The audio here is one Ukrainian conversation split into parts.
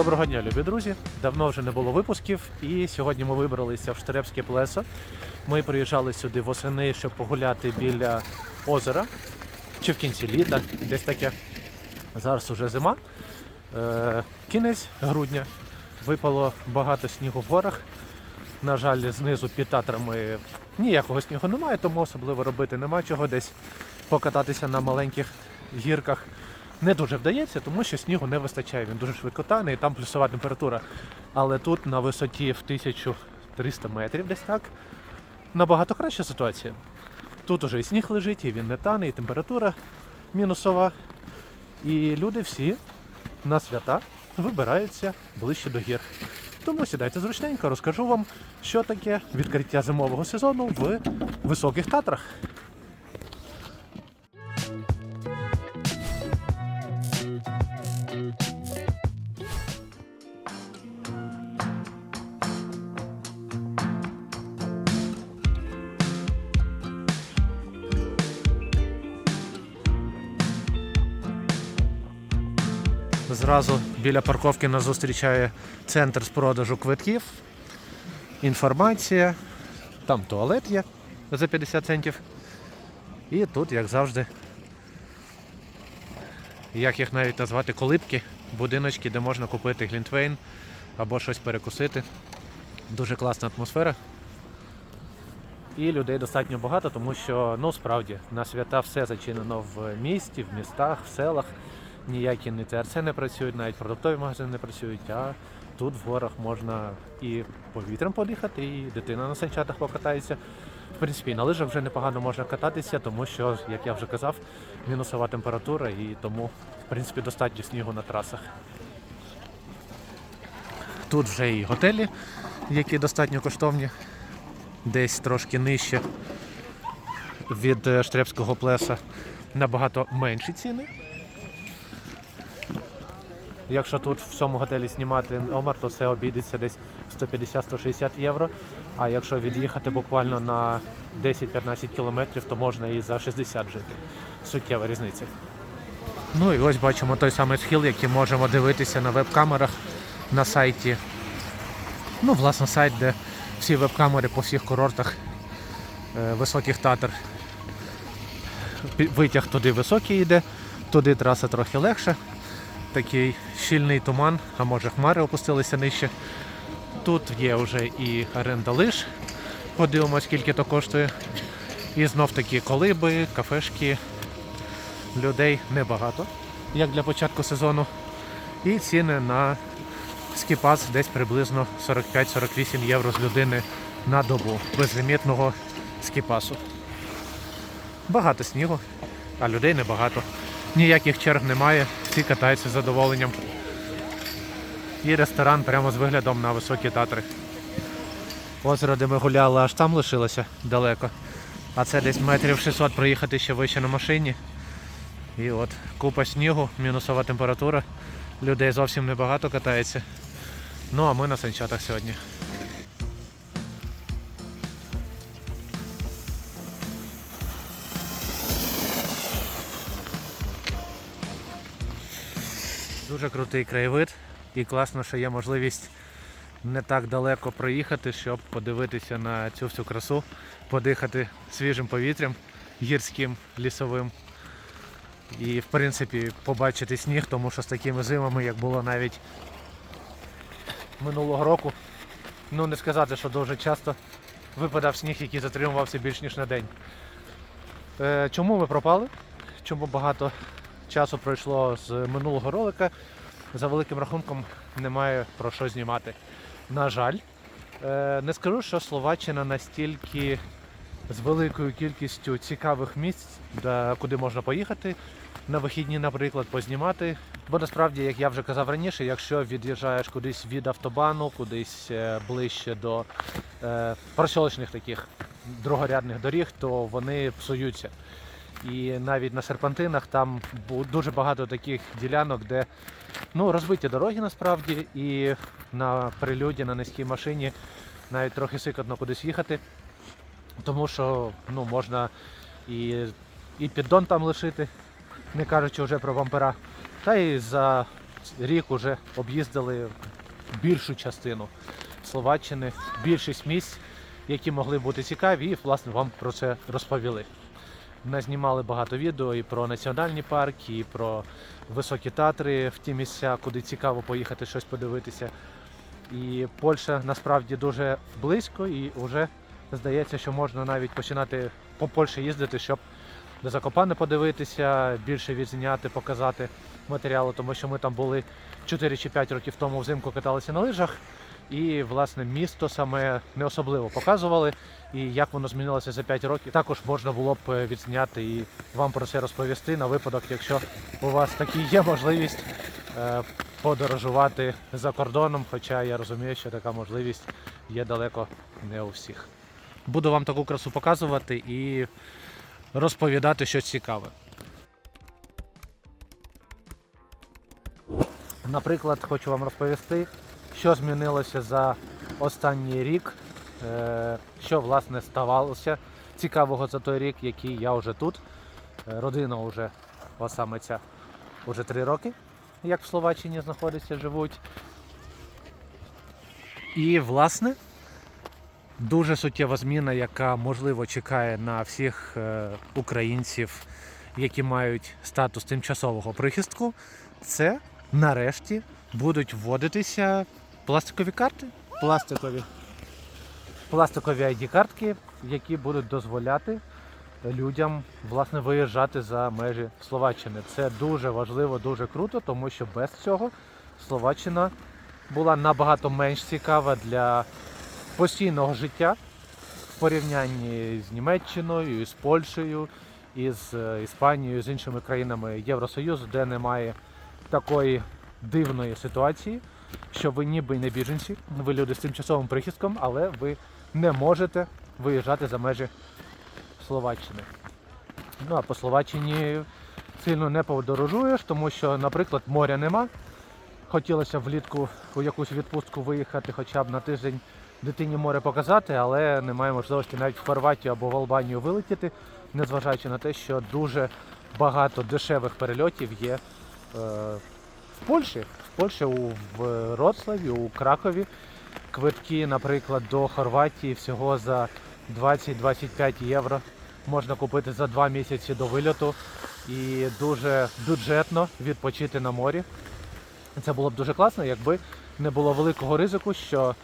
Доброго дня, любі друзі. Давно вже не було випусків, і сьогодні ми вибралися в Штеребське плесо. Ми приїжджали сюди восени, щоб погуляти біля озера чи в кінці літа, десь таке. Зараз уже зима. Е, кінець грудня. Випало багато снігу в горах. На жаль, знизу під татрами ніякого снігу немає, тому особливо робити нема чого десь покататися на маленьких гірках. Не дуже вдається, тому що снігу не вистачає. Він дуже швидко тане і там плюсова температура. Але тут на висоті в 1300 метрів десь так набагато краща ситуація. Тут уже і сніг лежить, і він не тане, і температура мінусова. І люди всі на свята вибираються ближче до гір. Тому сідайте зручненько, розкажу вам, що таке відкриття зимового сезону в високих татрах. Зразу біля парковки нас зустрічає центр з продажу квитків, інформація, там туалет є за 50 центів. І тут, як завжди, як їх навіть назвати, колибки, будиночки, де можна купити глінтвейн або щось перекусити. Дуже класна атмосфера. І людей достатньо багато, тому що ну справді на свята все зачинено в місті, в містах, в селах. Ніякі не ТРЦ не працюють, навіть продуктові магазини не працюють. А тут в горах можна і повітрям подихати, і дитина на санчатах покатається. В принципі, на лижах вже непогано можна кататися, тому що, як я вже казав, мінусова температура і тому, в принципі, достатньо снігу на трасах. Тут вже і готелі, які достатньо коштовні, десь трошки нижче від е, Штребського плеса, набагато менші ціни. Якщо тут в цьому готелі знімати номер, то це обійдеться десь 150-160 євро. А якщо від'їхати буквально на 10-15 кілометрів, то можна і за 60 жити. Суттєва різниця. Ну і ось бачимо той самий схил, який можемо дивитися на веб-камерах на сайті. Ну, власне, сайт, де всі веб-камери по всіх курортах е, високих татар. Витяг туди високий йде, туди траса трохи легша такий щільний туман, а може хмари опустилися нижче. Тут є вже і оренда лиж. Подивимось, скільки то коштує. І знов такі колиби, кафешки. Людей небагато, як для початку сезону. І ціни на скіпас десь приблизно 45-48 євро з людини на добу безлімітного скіпасу. Багато снігу, а людей небагато. Ніяких черг немає, всі катаються з задоволенням. І ресторан прямо з виглядом на високі татри. Озеро, де ми гуляли, аж там лишилося далеко. А це десь метрів 600 проїхати ще вище на машині. І от купа снігу, мінусова температура. Людей зовсім небагато катається. Ну а ми на санчатах сьогодні. Дуже крутий краєвид і класно, що є можливість не так далеко проїхати, щоб подивитися на цю всю красу, подихати свіжим повітрям гірським, лісовим. І в принципі побачити сніг, тому що з такими зимами, як було навіть минулого року, ну не сказати, що дуже часто випадав сніг, який затримувався більш ніж на день. Е, чому ми пропали? Чому багато часу пройшло з минулого ролика? За великим рахунком немає про що знімати. На жаль, Е, не скажу, що Словаччина настільки з великою кількістю цікавих місць, куди можна поїхати на вихідні, наприклад, познімати. Бо насправді, як я вже казав раніше, якщо від'їжджаєш кудись від автобану, кудись е, ближче до е, просьолочних таких другорядних доріг, то вони псуються. І навіть на серпантинах там дуже багато таких ділянок, де ну, розбиті дороги насправді, і на прильоді на низькій машині навіть трохи сикотно кудись їхати, тому що ну, можна і, і піддон там лишити, не кажучи вже про бампера, та і за рік уже об'їздили більшу частину Словаччини, більшість місць, які могли бути цікаві, і власне вам про це розповіли. Ми знімали багато відео і про національні парки, і про високі татри в ті місця, куди цікаво поїхати щось подивитися. І Польща насправді дуже близько, і вже здається, що можна навіть починати по Польщі їздити, щоб до Закопане подивитися, більше відзняти, показати матеріали, тому що ми там були 4 чи 5 років тому взимку каталися на лижах. І власне місто саме не особливо показували. І як воно змінилося за 5 років, також можна було б е, відзняти і вам про це розповісти на випадок, якщо у вас таки є можливість е, подорожувати за кордоном. Хоча я розумію, що така можливість є далеко не у всіх. Буду вам таку красу показувати і розповідати щось цікаве. Наприклад, хочу вам розповісти, що змінилося за останній рік, е, що власне ставалося цікавого за той рік, який я вже тут. Е, Родина вже, саме вже три роки, як в Словаччині знаходиться, живуть. І, власне, дуже суттєва зміна, яка можливо чекає на всіх е, українців, які мають статус тимчасового прихистку, це нарешті будуть вводитися пластикові карти. Пластикові. Пластикові ID-картки, які будуть дозволяти людям власне виїжджати за межі Словаччини. Це дуже важливо, дуже круто, тому що без цього Словаччина була набагато менш цікава для постійного життя в порівнянні з Німеччиною, з Польщею, із е, Іспанією, з іншими країнами Євросоюзу, де немає такої дивної ситуації, що ви ніби не біженці, ви люди з тимчасовим прихистком, але ви не можете виїжджати за межі Словаччини. Ну а по Словаччині сильно не подорожуєш, тому що, наприклад, моря нема. Хотілося влітку у якусь відпустку виїхати хоча б на тиждень дитині море показати, але немає можливості навіть в Хорватію або в Албанію вилетіти, незважаючи на те, що дуже багато дешевих перельотів є е, в Польщі. Польщі у в Роцлаві, у Кракові. Квитки, наприклад, до Хорватії всього за 20-25 євро можна купити за два місяці до вильоту і дуже бюджетно відпочити на морі. Це було б дуже класно, якби не було великого ризику, що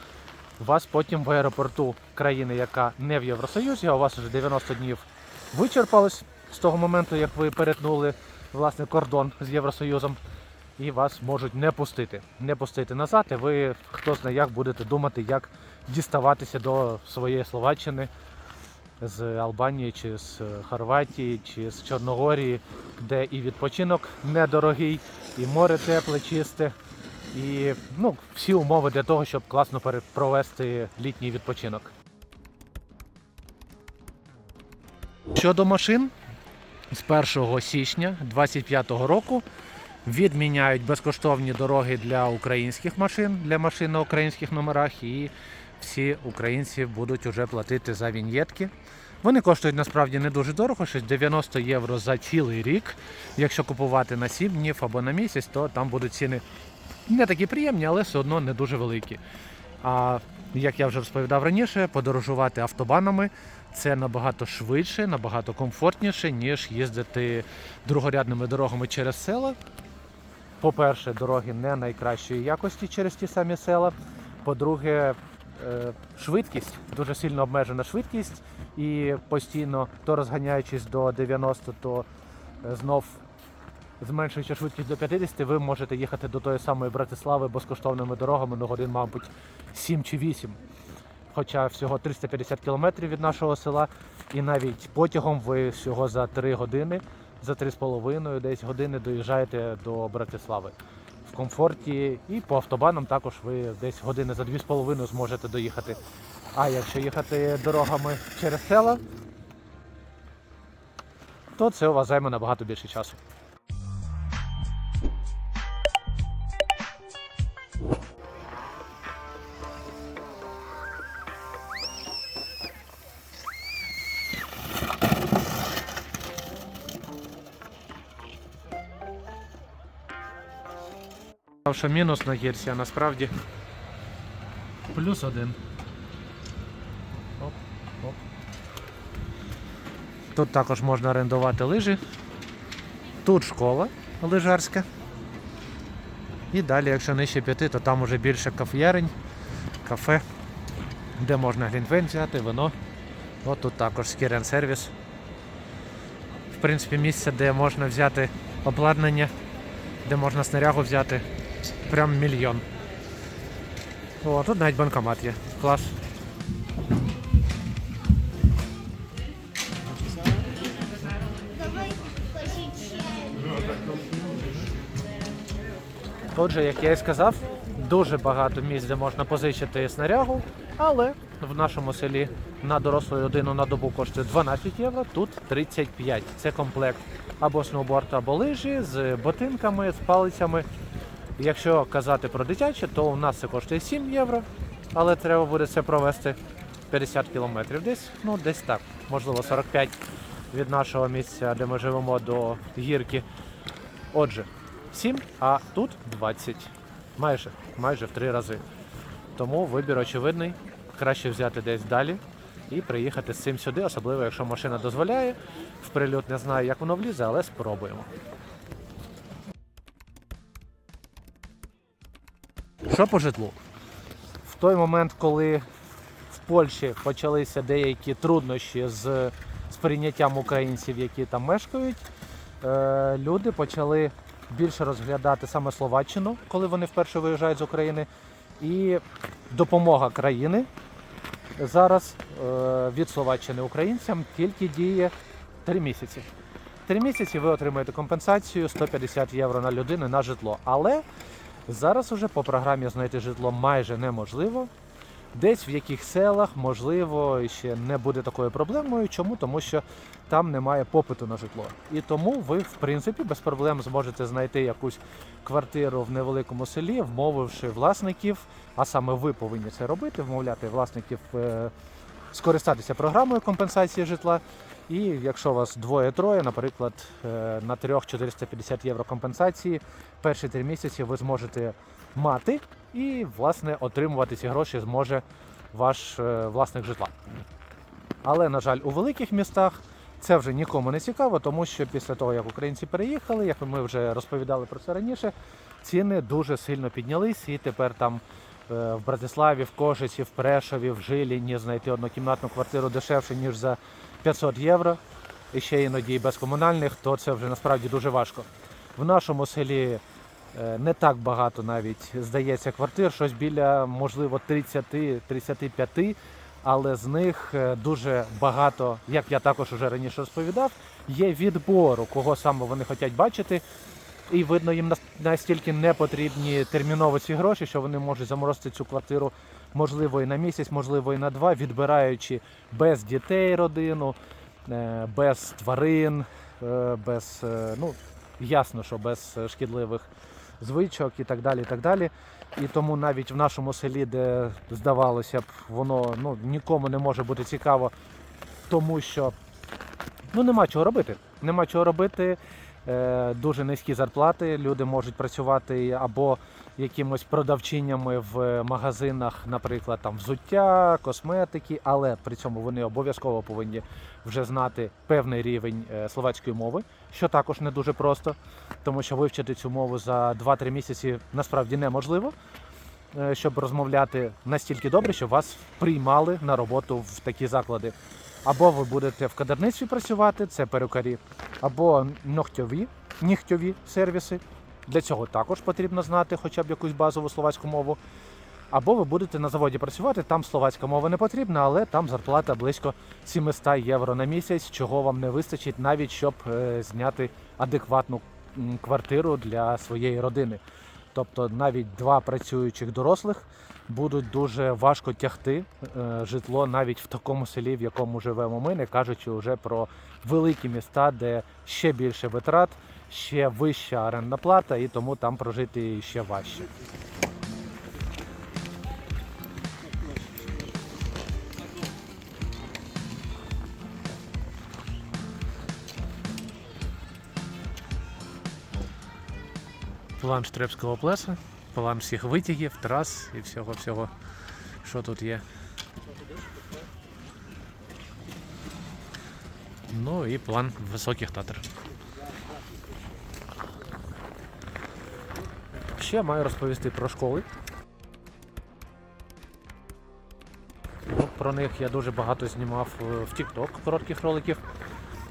вас потім в аеропорту країни, яка не в Євросоюзі, а у вас вже 90 днів вичерпалось з того моменту, як ви перетнули власне кордон з Євросоюзом, і вас можуть не пустити. Не пустити назад, і ви хто знає як будете думати, як діставатися до своєї Словаччини з Албанії, чи з Хорватії, чи з Чорногорії, де і відпочинок недорогий, і море тепле, чисте, і ну, всі умови для того, щоб класно провести літній відпочинок. Щодо машин, з 1 січня 2025 року відміняють безкоштовні дороги для українських машин, для машин на українських номерах, і всі українці будуть вже платити за віньєтки. Вони коштують насправді не дуже дорого, щось 90 євро за цілий рік. Якщо купувати на 7 днів або на місяць, то там будуть ціни не такі приємні, але все одно не дуже великі. А як я вже розповідав раніше, подорожувати автобанами це набагато швидше, набагато комфортніше, ніж їздити другорядними дорогами через села. По-перше, дороги не найкращої якості через ті самі села. По-друге, е, швидкість, дуже сильно обмежена швидкість, і постійно то розганяючись до 90, то е, знов зменшуючи швидкість до 50, ви можете їхати до тої самої Братислави безкоштовними дорогами на годин, мабуть, 7 чи 8. Хоча всього 350 кілометрів від нашого села, і навіть потягом ви всього за 3 години, за 3,5 десь години доїжджаєте до Братислави в комфорті. І по автобанам також ви десь години за 2,5 зможете доїхати. А якщо їхати дорогами через села, то це у вас займе набагато більше часу. Що мінус на гірсі, а насправді плюс один. Оп, оп. Тут також можна орендувати лижі. Тут школа лижарська. І далі, якщо нижче п'яти, то там уже більше кафеярень, кафе, де можна глінтвейн взяти, вино. От тут також скірен сервіс. В принципі, місце, де можна взяти обладнання, де можна снарягу взяти прям мільйон. О, тут навіть банкомат є. Клас. Отже, як я і сказав, дуже багато місць, де можна позичити снарягу, але в нашому селі на дорослу людину на добу коштує 12 євро, тут 35. Це комплект або сноуборд, або лижі з ботинками, з палицями. Якщо казати про дитяче, то у нас це коштує 7 євро, але треба буде це провести 50 кілометрів десь, ну десь так, можливо 45 від нашого місця, де ми живемо до гірки. Отже, 7, а тут 20. Майже, майже в три рази. Тому вибір очевидний. Краще взяти десь далі і приїхати з цим сюди, особливо якщо машина дозволяє. В прильот не знаю, як воно влізе, але спробуємо. Що по житлу? В той момент, коли в Польщі почалися деякі труднощі з, з прийняттям українців, які там мешкають, е, люди почали більше розглядати саме Словаччину, коли вони вперше виїжджають з України. І допомога країни зараз е, від Словаччини українцям тільки діє 3 місяці. Три місяці ви отримаєте компенсацію 150 євро на людину на житло. Але зараз уже по програмі знайти житло майже неможливо. Десь в яких селах, можливо, ще не буде такою проблемою. Чому? Тому що там немає попиту на житло. І тому ви, в принципі, без проблем зможете знайти якусь квартиру в невеликому селі, вмовивши власників, а саме ви повинні це робити, вмовляти власників е, скористатися програмою компенсації житла. І якщо у вас двоє-троє, наприклад, е, на трьох 450 євро компенсації, перші три місяці ви зможете мати і, власне, отримувати ці гроші зможе ваш е, власник житла. Але, на жаль, у великих містах це вже нікому не цікаво, тому що після того, як українці переїхали, як ми вже розповідали про це раніше, ціни дуже сильно піднялись, і тепер там в Братиславі, в Кошиці, в Прешові, в Жиліні знайти однокімнатну квартиру дешевше, ніж за 500 євро, і ще іноді без комунальних, то це вже насправді дуже важко. В нашому селі е, не так багато навіть здається квартир, щось біля, можливо, 30-35, але з них е, дуже багато, як я також уже раніше розповідав, є відбору, кого саме вони хочуть бачити. І видно, їм настільки не потрібні терміново ці гроші, що вони можуть заморозити цю квартиру, можливо, і на місяць, можливо, і на два, відбираючи без дітей родину, е, без тварин, е, без, е, ну, ясно, що без шкідливих звичок і так далі. І так далі. І тому навіть в нашому селі, де здавалося б, воно ну, нікому не може бути цікаво, тому що ну, нема чого робити. Нема чого робити. Е, дуже низькі зарплати. Люди можуть працювати або якимось продавчинями в магазинах, наприклад, там взуття, косметики, але при цьому вони обов'язково повинні вже знати певний рівень е, словацької мови, що також не дуже просто, тому що вивчити цю мову за 2-3 місяці насправді неможливо. е, Щоб розмовляти настільки добре, щоб вас приймали на роботу в такі заклади. Або ви будете в кадерництві працювати, це перукарі, або ногтьові, нігтьові сервіси. Для цього також потрібно знати хоча б якусь базову словацьку мову. Або ви будете на заводі працювати, там словацька мова не потрібна, але там зарплата близько 700 євро на місяць, чого вам не вистачить навіть щоб е, зняти адекватну квартиру для своєї родини. Тобто навіть два працюючих дорослих будуть дуже важко тягти е, житло навіть в такому селі, в якому живемо ми, не кажучи вже про великі міста, де ще більше витрат, ще вища орендна плата, і тому там прожити ще важче. План Штребського плеса. План всіх витягів, трас і всього всього, що тут є. Ну і план високих татар. Ще маю розповісти про школи. Ну, про них я дуже багато знімав е, в TikTok коротких роликів.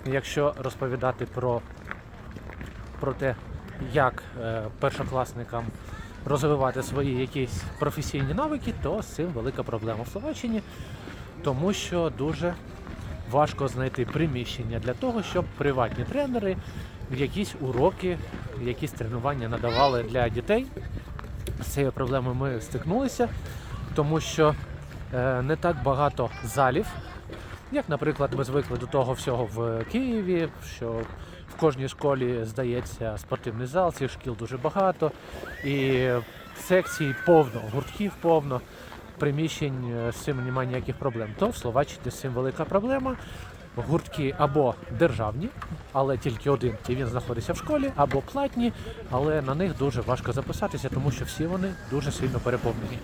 Якщо розповідати про, про те, як е, першокласникам розвивати свої якісь професійні навики, то з цим велика проблема в Словаччині, тому що дуже важко знайти приміщення для того, щоб приватні тренери якісь уроки, якісь тренування надавали для дітей. З цією проблемою ми стикнулися, тому що е, не так багато залів. Як, наприклад, ми звикли до того всього в Києві, що в кожній школі здається спортивний зал, цих шкіл дуже багато, і секцій повно, гуртків повно, приміщень е, з цим немає ніяких проблем. То в Словаччині з цим велика проблема. Гуртки або державні, але тільки один, і він знаходиться в школі, або платні, але на них дуже важко записатися, тому що всі вони дуже сильно переповнені.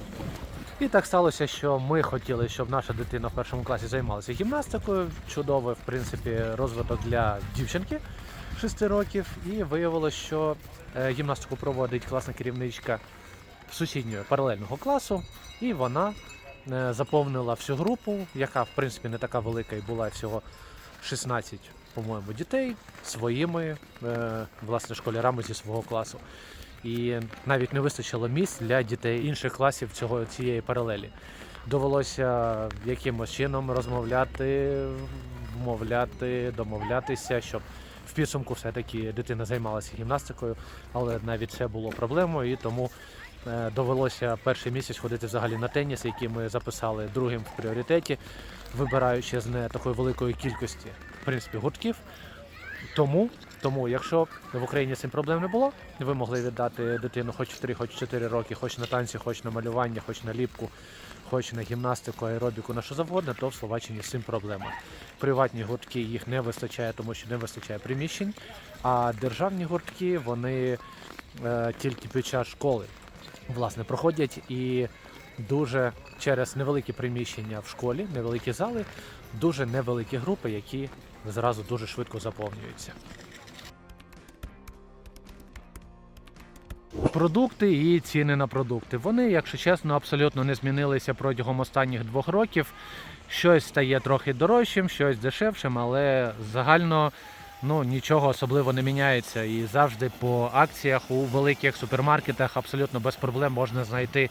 І так сталося, що ми хотіли, щоб наша дитина в першому класі займалася гімнастикою. Чудовий, в принципі, розвиток для дівчинки 6 років. І виявилося, що е, гімнастику проводить класна керівничка сусіднього паралельного класу, і вона е, заповнила всю групу, яка в принципі не така велика і була всього 16, по-моєму, дітей своїми е, власне школярами зі свого класу. І навіть не вистачило місць для дітей інших класів цього цієї паралелі. Довелося якимось чином розмовляти, вмовляти, домовлятися, щоб в підсумку все-таки дитина займалася гімнастикою, але навіть це було проблемою, і тому е, довелося перший місяць ходити взагалі на теніс, який ми записали другим в пріоритеті, вибираючи з не такої великої кількості в принципі, гуртків. Тому, тому, якщо в Україні з цим проблем не було, ви могли віддати дитину хоч в 3, хоч в 4 роки, хоч на танці, хоч на малювання, хоч на ліпку, хоч на гімнастику, аеробіку, на що завгодно, то в Словаччині з цим проблема. Приватні гуртки їх не вистачає, тому що не вистачає приміщень. А державні гуртки вони е, тільки під час школи власне проходять і дуже через невеликі приміщення в школі, невеликі зали, дуже невеликі групи, які зразу дуже швидко заповнюються. Продукти і ціни на продукти. Вони, якщо чесно, абсолютно не змінилися протягом останніх двох років. Щось стає трохи дорожчим, щось дешевшим, але загально ну, нічого особливо не міняється. І завжди по акціях у великих супермаркетах абсолютно без проблем можна знайти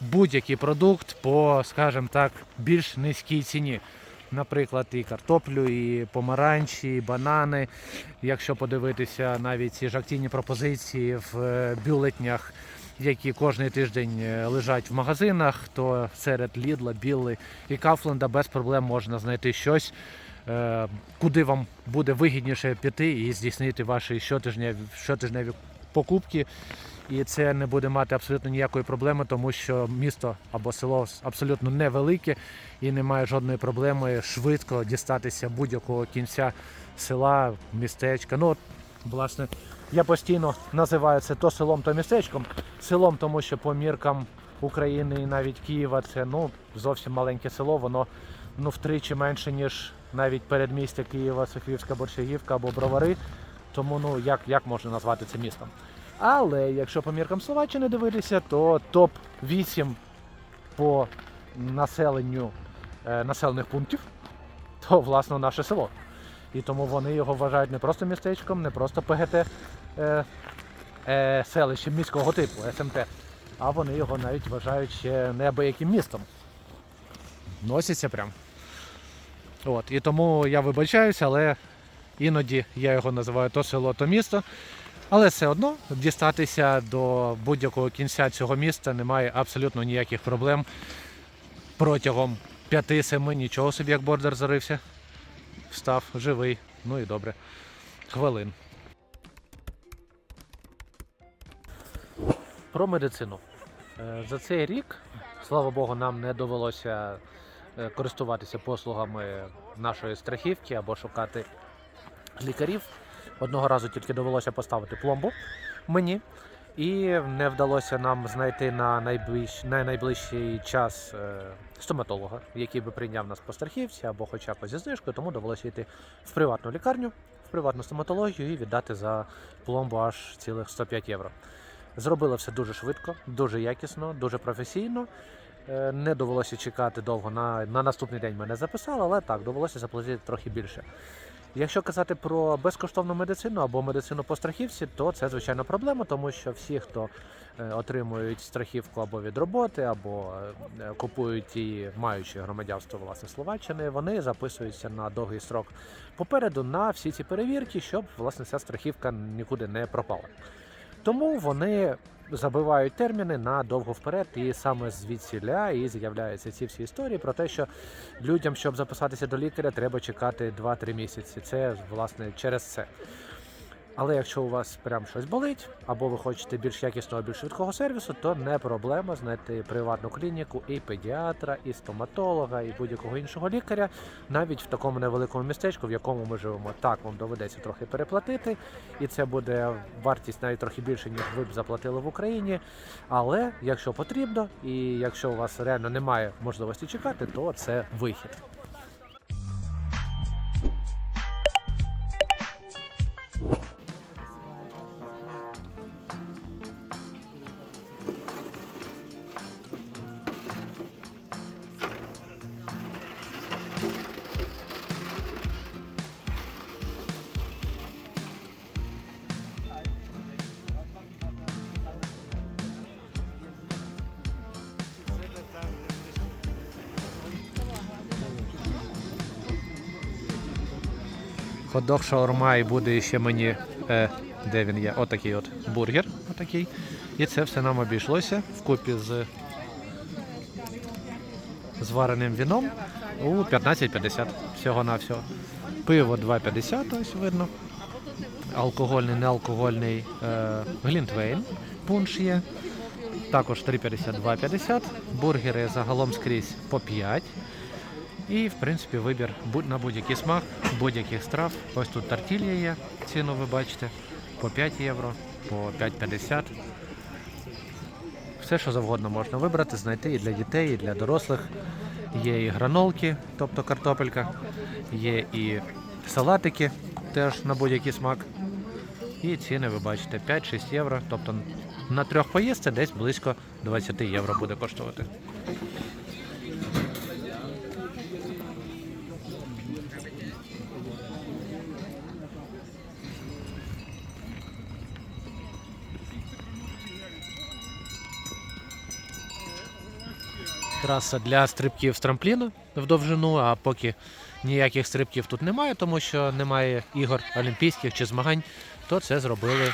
будь-який продукт по, скажімо так, більш низькій ціні. Наприклад, і картоплю, і помаранчі, і банани. Якщо подивитися навіть ці ж активні пропозиції в е, бюлетнях, які кожен тиждень е, лежать в магазинах, то серед Лідла, Білли і Кафленда без проблем можна знайти щось, е, куди вам буде вигідніше піти і здійснити ваші щотижневі, щотижневі покупки. І це не буде мати абсолютно ніякої проблеми, тому що місто або село абсолютно невелике і немає жодної проблеми швидко дістатися будь-якого кінця села, містечка. Ну, от, власне, я постійно називаю це то селом, то містечком. Селом, тому що по міркам України і навіть Києва це ну, зовсім маленьке село, воно ну, втричі менше, ніж навіть передмістя Києва, Софіївська Борщагівка або Бровари. Тому ну, як, як можна назвати це містом? Але якщо по міркам Словаччини дивитися, то топ-8 по населенню е, населених пунктів, то власне наше село. І тому вони його вважають не просто містечком, не просто ПГТ е, е, селищем міського типу СМТ, а вони його навіть вважають ще неабияким містом. Носяться прям. От, і тому я вибачаюся, але іноді я його називаю то село, то місто. Але все одно дістатися до будь-якого кінця цього міста немає абсолютно ніяких проблем. Протягом 5-7 нічого собі, як бордер зарився. Встав живий, ну і добре. Хвилин. Про медицину. Е, За цей рік, слава Богу, нам не довелося е, користуватися послугами нашої страхівки або шукати лікарів. Одного разу тільки довелося поставити пломбу мені. І не вдалося нам знайти на найближ... на найближчий час е, стоматолога, який би прийняв нас по страхівці або хоча б зі знижкою, тому довелося йти в приватну лікарню, в приватну стоматологію і віддати за пломбу аж цілих 105 євро. Зробили все дуже швидко, дуже якісно, дуже професійно. Е, Не довелося чекати довго на, на наступний день мене записали, але так, довелося заплатити трохи більше. Якщо казати про безкоштовну медицину або медицину по страхівці, то це звичайно проблема, тому що всі, хто е, отримують страхівку або від роботи, або е, купують її, маючи громадянство власне Словаччини, вони записуються на довгий строк попереду на всі ці перевірки, щоб власне ця страхівка нікуди не пропала. Тому вони забивають терміни на довго вперед, і саме звідсіля і з'являються ці всі історії про те, що людям, щоб записатися до лікаря, треба чекати 2-3 місяці. Це власне через це. Але якщо у вас прям щось болить, або ви хочете більш якісного, більш швидкого сервісу, то не проблема знайти приватну клініку і педіатра, і стоматолога, і будь-якого іншого лікаря, навіть в такому невеликому містечку, в якому ми живемо. Так, вам доведеться трохи переплатити, і це буде вартість навіть трохи більше, ніж ви б заплатили в Україні. Але якщо потрібно, і якщо у вас реально немає можливості чекати, то це вихід. Ходок шаурма і буде ще мені, е, де він є, отакий от бургер. Отакий. І це все нам обійшлося вкупі з, з вареним віном у 15,50 всього-навсього. Пиво 2,50, ось видно. Алкогольний, неалкогольний е, глінтвейн, пунш є. Також 3,50, 2,50. Бургери загалом скрізь по 5. І, в принципі, вибір на будь-який смак, будь-яких страв. Ось тут тартілья є, ціну ви бачите, по 5 євро, по 5,50. Все, що завгодно можна вибрати, знайти і для дітей, і для дорослих. Є і гранолки, тобто картопелька, є і салатики, теж на будь-який смак. І ціни ви бачите 5-6 євро. Тобто на трьох поїздці десь близько 20 євро буде коштувати. Траса для стрибків з трампліну в довжину, а поки ніяких стрибків тут немає, тому що немає ігор олімпійських чи змагань, то це зробили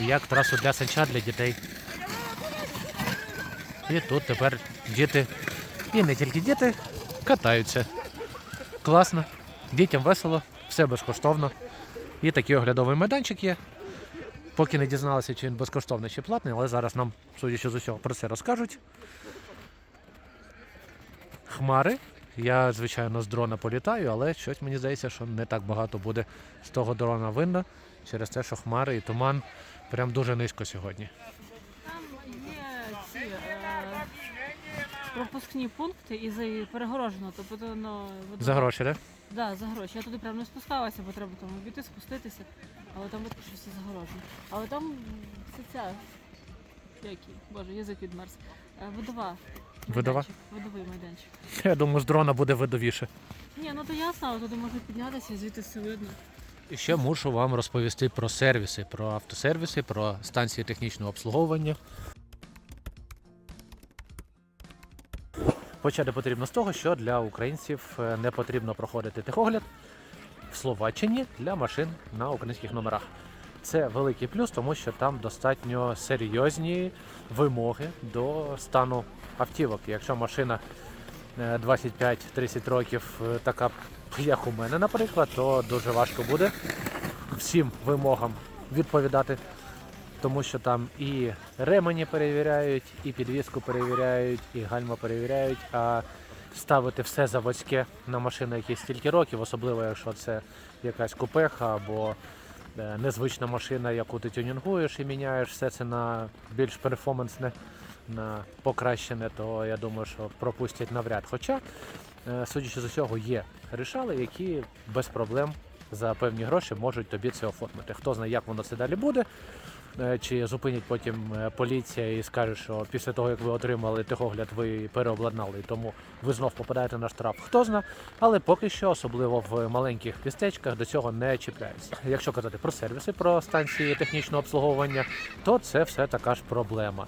як трасу для санчат для дітей. І тут тепер діти, і не тільки діти, катаються. Класно, дітям весело, все безкоштовно. І такий оглядовий майданчик є. Поки не дізналися, чи він безкоштовний чи платний, але зараз нам, судячи з усього, про це розкажуть. Хмари. Я, звичайно, з дрона політаю, але щось мені здається, що не так багато буде з того дрона видно через те, що хмари і туман прям дуже низько сьогодні. Там є ці е, пропускні пункти і за перегорожено, тобто ну, воно- За гроші, так? Да, за гроші. Я туди прям не спускалася, бо треба там обійти, спуститися, але там видно, що всі загорожено. Але там це ця, який, боже, язик відмерз. Е, Водова. Видова? майданчик, Водовий майданчик. Я думаю, з дрона буде видовіше. Ні, ну то ясно, але туди можна піднятися і звідти все видно. І ще мушу вам розповісти про сервіси, про автосервіси, про станції технічного обслуговування. Почати потрібно з того, що для українців е, не потрібно проходити техогляд в Словаччині для машин на українських номерах. Це великий плюс, тому що там достатньо серйозні вимоги до стану автівок. Якщо машина е, 25-30 років, е, така як у мене, наприклад, то дуже важко буде всім вимогам відповідати, тому що там і ремені перевіряють, і підвіску перевіряють, і гальма перевіряють. А ставити все заводське на машину якісь стільки років, особливо якщо це якась купеха або е, незвична машина, яку ти тюнінгуєш і міняєш все це на більш перформансне, на покращене, то я думаю, що пропустять навряд. Хоча, е, судячи з усього, є рішали, які без проблем за певні гроші можуть тобі це оформити. Хто знає, як воно це далі буде. Е, Чи зупинять потім е, поліція і скаже, що після того, як ви отримали техогляд, ви переобладнали, тому ви знов попадаєте на штраф. Хто зна, але поки що, особливо в маленьких містечках, до цього не чіпляються. Якщо казати про сервіси, про станції технічного обслуговування, то це все така ж проблема.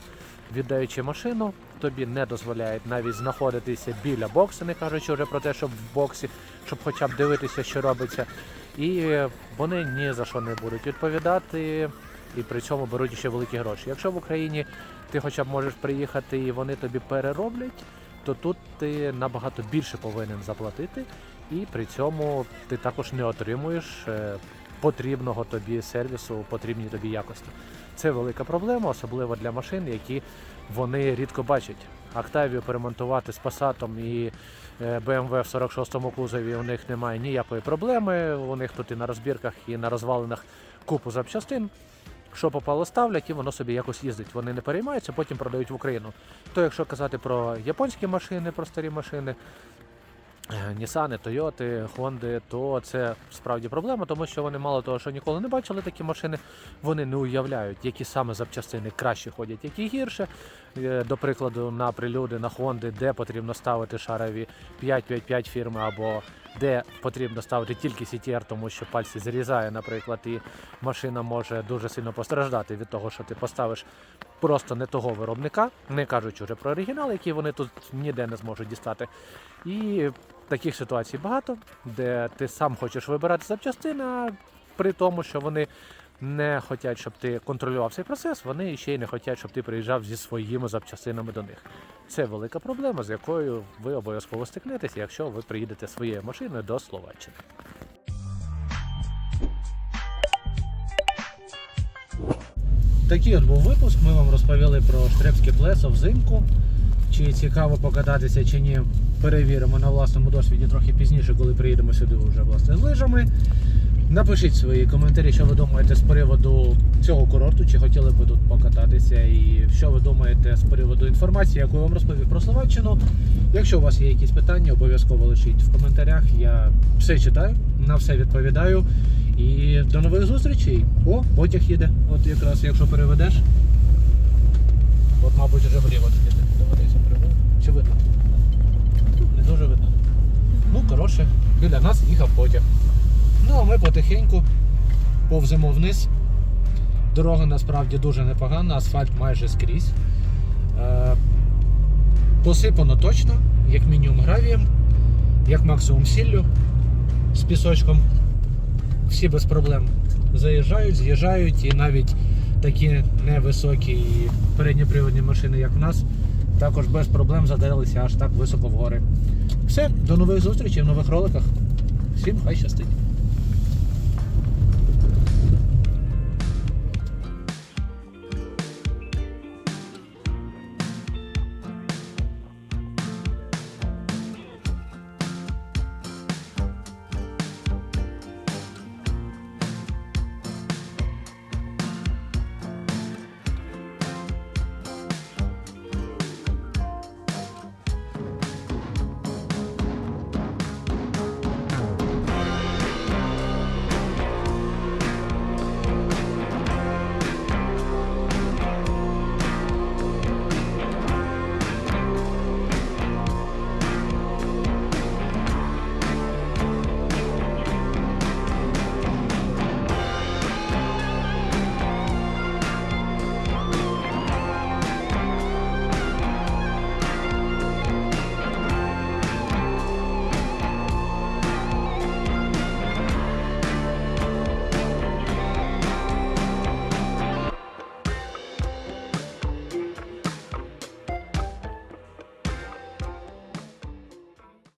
Віддаючи машину, тобі не дозволяють навіть знаходитися біля боксу, не кажучи вже про те, щоб в боксі, щоб хоча б дивитися, що робиться. І вони ні за що не будуть відповідати, і при цьому беруть ще великі гроші. Якщо в Україні ти хоча б можеш приїхати і вони тобі перероблять, то тут ти набагато більше повинен заплатити, і при цьому ти також не отримуєш е, потрібного тобі сервісу, потрібній тобі якості. Це велика проблема, особливо для машин, які вони рідко бачать. Октавію перемонтувати з Passat і е, BMW в 46-му кузові у них немає ніякої проблеми. У них тут і на розбірках, і на розвалинах купу запчастин. Що попало, ставлять, і воно собі якось їздить. Вони не переймаються, потім продають в Україну. То якщо казати про японські машини, про старі машини, Нісани, Тойоти, Хонди, то це справді проблема, тому що вони мало того, що ніколи не бачили такі машини, вони не уявляють, які саме запчастини краще ходять, які гірше. Е, До прикладу, на прилюди на Хонди, де потрібно ставити шарові 555 фірми, або де потрібно ставити тільки CTR, тому що пальці зрізає, наприклад, і машина може дуже сильно постраждати від того, що ти поставиш просто не того виробника, не кажучи вже про оригінал, який вони тут ніде не зможуть дістати. І таких ситуацій багато, де ти сам хочеш вибирати запчастини, а при тому, що вони не хочуть, щоб ти контролював цей процес, вони ще й не хочуть, щоб ти приїжджав зі своїми запчастинами до них. Це велика проблема, з якою ви обов'язково стикнетеся, якщо ви приїдете своєю машиною до Словаччини. Такий от був випуск. Ми вам розповіли про штрепське плесо взимку. Чи цікаво покататися, чи ні, перевіримо на власному досвіді трохи пізніше, коли приїдемо сюди вже власне з лижами. Напишіть свої коментарі, що ви думаєте з приводу цього курорту, чи хотіли б ви тут покататися, і що ви думаєте з приводу інформації, яку я вам розповів про Словаччину. Якщо у вас є якісь питання, обов'язково лишіть в коментарях. Я все читаю, на все відповідаю. І до нових зустрічей. О, потяг їде. От якраз якщо переведеш. От, мабуть, вже вліво тоді доведеться переводити. Чи видно? Не дуже видно. Ну, коротше, біля нас їхав потяг. Ну, а ми потихеньку повземо вниз. Дорога насправді дуже непогана, асфальт майже скрізь. Е, посипано точно, як мінімум гравієм, як максимум сіллю з пісочком. Всі без проблем заїжджають, з'їжджають, і навіть такі невисокі передньоприводні машини, як в нас, також без проблем задарилися аж так високо в гори. Все, до нових зустрічей в нових роликах. Всім хай щастить!